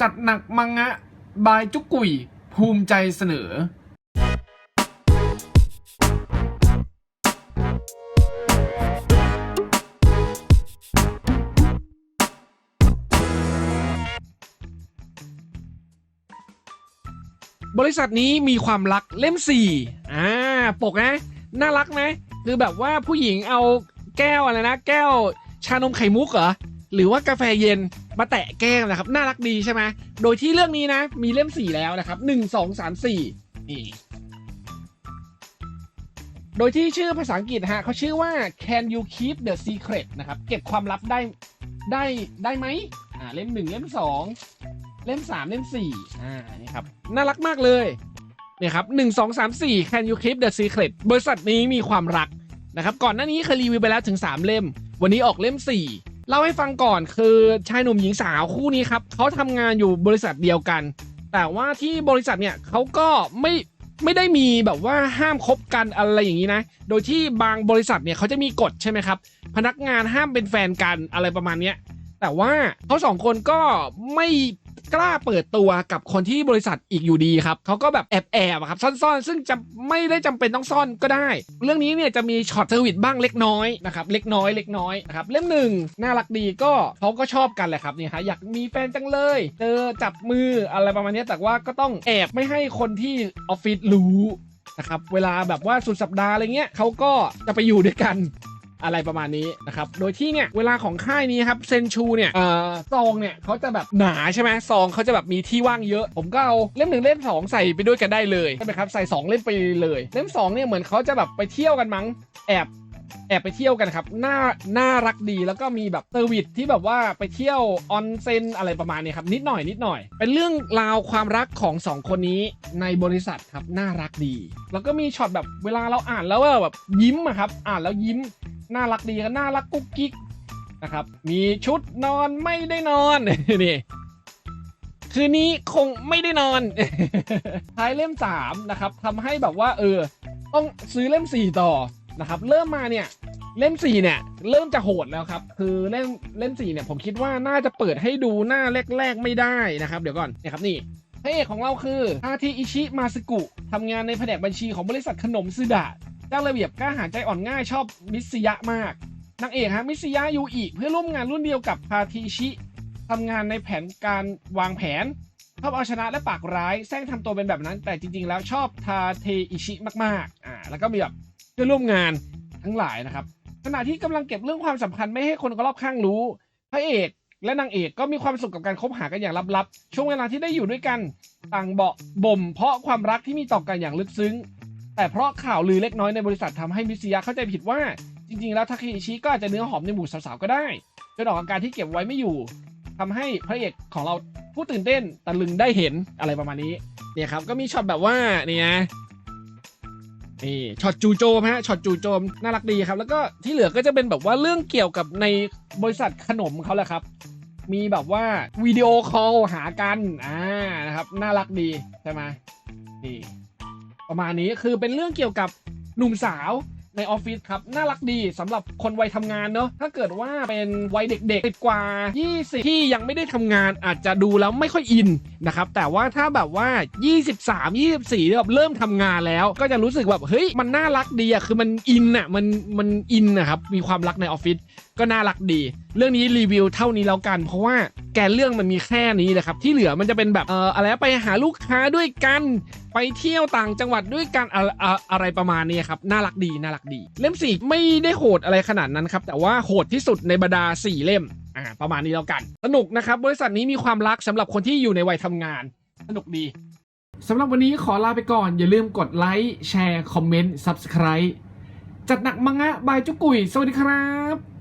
จัดหนักมังงะ บายจุกกุย ภูมิใจเสนอ บริษัทนี้มีความรักเล่มสี่อ่า ปกนะ น่ารักไหมคือแบบว่าผู้หญิงเอาแก้วอะไรนะ แก้วชานมไข่มุกเหรอ หรือว่ากาแฟเย็นมาแตะแก้วนะครับน่ารักดีใช่ไหมโดยที่เรื่องนี้นะ มีเล่มสี่แล้วนะครับหนึ่งสองสามสี่นี่โดยที่ชื่อภาษาอังกฤษฮะเขาชื่อว่า can you keep the secret นะครับเก็บความลับได้ได้ได้ไหมอ่าเล่มหนึ่งเล่มสองเล่ม3เล่ม4อ่านี่ครับน่ารักมากเลยเนี่ยครับ1 2 3 4 Can you keep the secret บริษัทนี้มีความรักนะครับก่อนหน้านี้เคยรีวิวไปแล้วถึง 3 เล่ม วันนี้ออกเล่ม 4 เล่าให้ฟังก่อนคือชายหนุ่มหญิงสาวคู่นี้ครับเขาทำงานอยู่บริษัทเดียวกัน แต่ว่าที่บริษัทเนี่ยเขาก็ไม่ไม่ได้มีแบบว่าห้ามคบกันอะไรอย่างนี้นะ โดยที่บางบริษัทเนี่ยเขาจะมีกฎใช่ไหมครับ พนักงานห้ามเป็นแฟนกันอะไรประมาณเนี้ยแต่ว่าเขาสองคนก็ไม่ กล้าเปิดตัวกับคนที่บริษัทอีกอยู่ดีครับเขาก็แบบแอบแอบๆครับซ่อนๆ ซึ่งจะไม่ได้จำเป็นต้องซ่อนก็ได้ เรื่องนี้เนี่ยจะมีช็อตเซอร์วิสบ้างเล็กน้อยนะครับเล็กน้อยเล็กน้อยนะครับเล่มหนึ่งน่ารักดีก็เขาก็ชอบกันแหละครับเนี่ยฮะอยากมีแฟนจังเลยเจอจับมืออะไรประมาณนี้แต่ว่าก็ต้องแอบไม่ให้คนที่ออฟฟิศรู้นะครับเวลาแบบว่าสุดสัปดาห์อะไรเงี้ยเขาก็จะไปอยู่ด้วยกัน อะไรประมาณนี้นะครับ โดยที่เนี่ยเวลาของค่ายนี้ครับเซนชูเนี่ยเอ่อซองเนี่ยเขาจะแบบหนาใช่ไหมซองเขาจะแบบมีที่ว่างเยอะ ผมก็เอาเล่มหนึ่งเล่มสองใส่ไปด้วยกันได้เลยใช่ไหมครับใส่สองเล่มไปเลย เล่มสองเนี่ยเหมือนเขาจะแบบไปเที่ยวกันมั้งแอบแอบไปเที่ยวกันครับ น่า น่ารักดี แล้วก็มีแบบเซอร์วิสที่แบบว่าไปเที่ยวออนเซนอะไรประมาณนี้ครับ นิดหน่อยนิดหน่อย เป็นเรื่องราวความรักของสองคนนี้ในบริษัทครับ น่ารักดี แล้วก็มีช็อตแบบเวลาเราอ่านแล้วแบบยิ้มอะครับ อ่านแล้วยิ้ม น่ารักดีก็น่ารักกุ๊กกิ๊กนะครับ มีชุดนอนไม่ได้นอนนี่คืนนี้คงไม่ได้นอน ท้ายเล่มสามนะครับทำให้แบบว่าเออ ต้องซื้อเล่มสี่ต่อนะครับ เริ่มมาเนี่ยเล่มสี่เนี่ย เริ่มจะโหดแล้วครับ คือเล่มเล่มสี่เนี่ย ผมคิดว่าน่าจะเปิดให้ดูหน้าแรก ๆ ไม่ได้นะครับ เดี๋ยวก่อนนี่ยครับนี่พระเอกของเราคืออาทิอิชิมาสกุทำงานในแผนกบัญชีของบริษัทขนมซึดะ เจ้าระเบียบกล้าหาญใจอ่อนง่ายชอบมิสยะมากนางเอกฮะมิสยะยูอิเพื่อร่วมงานรุ่นเดียวกับพาทิชิทำงานในแผนการวางแผนชอบเอาชนะและปากร้ายแซงทำตัวเป็นแบบนั้น แต่จริง ๆ แล้วชอบทาเทอิชิมากๆอ่าแล้วก็มีแบบเพื่อร่วมงานทั้งหลายนะครับขณะที่กำลังเก็บเรื่องความสัมพันธ์ไม่ให้คนรอบข้างรู้พระเอกและนางเอกก็มีความสุขกับการคบหากันอย่างลับๆ ช่วงเวลาที่ได้อยู่ด้วยกัน ต่างเบาะบ่มเพราะความรักที่มีต่อกันอย่างลึกซึ้ง แต่เพราะข่าวลือเล็กน้อยในบริษัททำให้มิสยาเข้าใจผิดว่า จริง ๆ แล้วทาเคอิชิก็อาจจะเนื้อหอมในหมู่สาวๆก็ได้จนออกอาการที่เก็บไว้ไม่อยู่ทำให้พระเอกของเราผู้ตื่นเต้นตะลึงได้เห็นอะไรประมาณนี้เนี่ยครับก็มีช็อตแบบว่าเนี่ยนี่ช็อตจูโจมฮะช็อตจูโจมน่ารักดีครับ แล้วก็ที่เหลือก็จะเป็นแบบว่าเรื่องเกี่ยวกับในบริษัทขนมเขาแหละครับ มีแบบว่าวิดีโอคอลหากันอ่านะครับน่ารักดีใช่ไหมนี่ ประมาณนี้คือเป็นเรื่องเกี่ยวกับหนุ่มสาวในออฟฟิศครับ น่ารักดีสำหรับคนวัยทำงานเนอะถ้าเกิดว่าเป็นวัยเด็กๆติดกว่า 20 ที่ยังไม่ได้ทำงานอาจจะดูแล้วไม่ค่อยอินนะครับ แต่ว่าถ้าแบบว่า 23 24แบบเริ่มทำงานแล้ว ก็จะรู้สึกแบบเฮ้ยมันน่ารักดีอะคือมันอินอะมันมันอินนะครับมีความรักในออฟฟิศ ก็น่ารักดี เรื่องนี้รีวิวเท่านี้แล้วกัน เพราะว่าแกนเรื่องมันมีแค่นี้นะครับ ที่เหลือมันจะเป็นแบบเอ่ออะไรไปหาลูกค้าด้วยกันไปเที่ยวต่างจังหวัดด้วยกันอะอะอะไรประมาณนี้ครับน่ารักดีน่ารักดี เล่มสี่ไม่ได้โหดอะไรขนาดนั้นครับแต่ว่าโหดที่สุดในบรรดาสี่เล่มอ่าประมาณนี้แล้วกัน สนุกนะครับบริษัทนี้มีความรักสำหรับคนที่อยู่ในวัยทำงาน สนุกดีสำหรับวันนี้ขอลาไปก่อน อย่าลืมกดไลค์แชร์คอมเมนต์ Subscribe จัดหนักมังงะบายจุกุย สวัสดีครับ